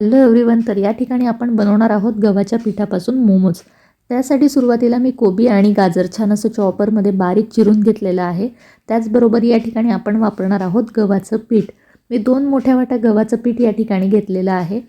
Hello everyone तर या ठिकाणी आपण बनवणार आहोत गव्हाच्या पिठापासून मोमोज. त्यासाठी सुरुवातीला मी कोबी आणि गाजर छान असं चॉपरमध्ये बारीक चिरून घेतलेलं आहे. त्याचबरोबर या ठिकाणी आपण वापरणार आहोत गव्हाचं पीठ. मी दोन मोठ्या वाट्या गव्हाचं पीठ या ठिकाणी घेतलेलं आहे.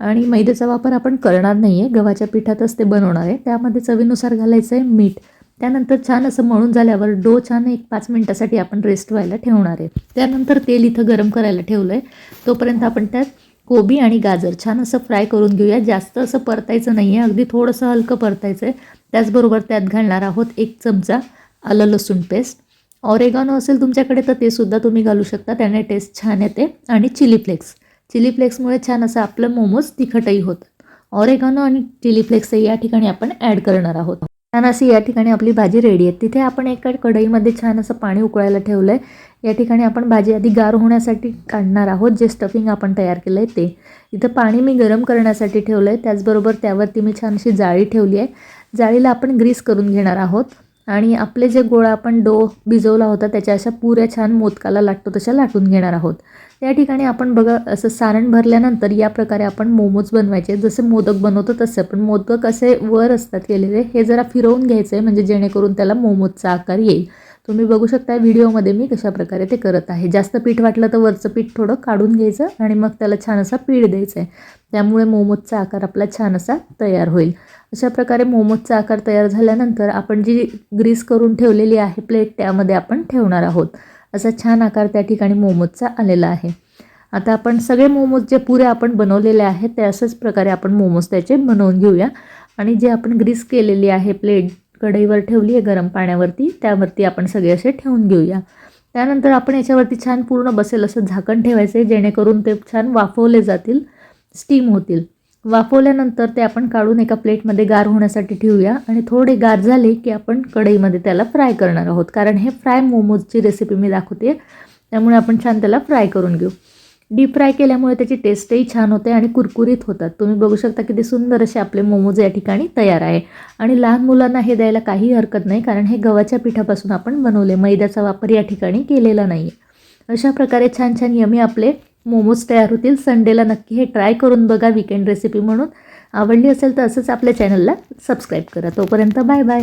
आणि मैद्याचा वापर आपण करणार नाही आहे गव्हाच्या पिठातच ते बनवणार आहे. त्यामध्ये चवीनुसार घालायचं आहे मीठ. त्यानंतर छान असं मळून झाल्यावर डो छान एक पाच मिनटासाठी आपण रेस्ट व्हायला ठेवणार आहे. त्यानंतर तेल इथं गरम करायला ठेवलं आहे तोपर्यंत आपण त्यात कोबी आणि गाजर. छान असं फ्राय करून घेऊया. जास्त असं परतायचं नाही आहे अगदी थोडंसं हलकं परतायचं आहे त्याचबरोबर त्यात घालणार आहोत एक चमचा आलं लसूण पेस्ट ऑरेगॉनो असेल तुमच्याकडे तर ते सुद्धा तुम्ही घालू शकता. त्याने टेस्ट छान येते. आणि चिली फ्लेक्स चिली फ्लेक्समुळे छान असं आपलं मोमोज तिखटही होतं. ऑरेगॉनो आणि चिली फ्लेक्स या ठिकाणी आपण ॲड करणार आहोत. छान अशी या ठिकाणी आपली भाजी रेडी आहे. तिथे आपण एका कढईमध्ये छान असं पाणी उकळायला ठेवलं आहे या ठिकाणी आपण भाजी आधी गार होण्यासाठी काढणार आहोत. जे स्टफिंग आपण तयार केलं आहे ते. इथं पाणी मी गरम करण्यासाठी ठेवलं आहे त्याचबरोबर त्यावरती मी छान अशी जाळी ठेवली आहे. जाळीला आपण ग्रीस करून घेणार आहोत. आणि आपले जे गोळा आपण डो भिजवला होता त्याच्या अशा पुऱ्या छान मोदकाला लाटतो तशा लाटून घेणार आहोत. या ठिकाणी आपण बघा असं सारण भरल्यानंतर या प्रकारे आपण मोमोज बनवायचे. जसे मोदक बनवतो तसं. पण मोदक असे वर असतात केलेले. हे जरा फिरवून घ्यायचं आहे म्हणजे जेणेकरून त्याला मोमोजचा आकार येईल. तुम्ही बघू शकता व्हिडिओमध्ये मी कशा प्रकारे ते करत आहे. जास्त पीठ वाटलं तर वरचं पीठ थोडं काढून घ्यायचं आणि मग त्याला छान असा पीठ द्यायचं आहे त्यामुळे मोमोजचा आकार आपला छान असा तयार होईल. अशा प्रकारे मोमोजचा आकार तयार झाल्यानंतर आपण जी ग्रीस करून ठेवलेली आहे प्लेट त्यामध्ये आपण ठेवणार आहोत. असा छान आकार त्या ठिकाणी मोमोजचा आलेला आहे. आता आपण सगळे मोमोज जे पुरे आपण बनवलेले आहेत ते अशाच प्रकारे आपण मोमोज त्याचे बनवून घेऊया. आणि जे आपण ग्रीस केलेली आहे प्लेट कढईवर ठेवली आहे गरम पाण्यावरती त्यावरती आपण सगळे असे ठेवून घेऊया. त्यानंतर आपण याच्यावरती छान पूर्ण बसेल असं झाकण ठेवायचं आहे जेणेकरून ते छान वाफवले जातील स्टीम होतील. वाफवल्यानंतर ते आपण काढून एका प्लेटमध्ये गार होण्यासाठी ठेवूया आणि थोडे गार झाले की आपण कढईमध्ये त्याला फ्राय करणार आहोत. कारण हे फ्राय मोमोजची रेसिपी मी दाखवते त्यामुळे आपण छान त्याला फ्राय करून घेऊ. डीप फ्राय केल्यामुळे त्याची टेस्टही छान होते आणि कुरकुरीत होतात. तुम्ही बघू शकता किती सुंदर असे आपले मोमोज या ठिकाणी तयार आहे. आणि लहान मुलांना हे द्यायला काही हरकत नाही कारण हे गव्हाच्या पिठापासून आपण बनवले. मैद्याचा वापर या ठिकाणी केलेला नाही आहे अशा प्रकारे छान छान यमी आपले मोमोज तयार होतील. संडेला नक्की हे ट्राय करून बघा विकेंड रेसिपी म्हणून. आवडली असेल तर असंच आपल्या चॅनलला सबस्क्राईब करा. तोपर्यंत बाय बाय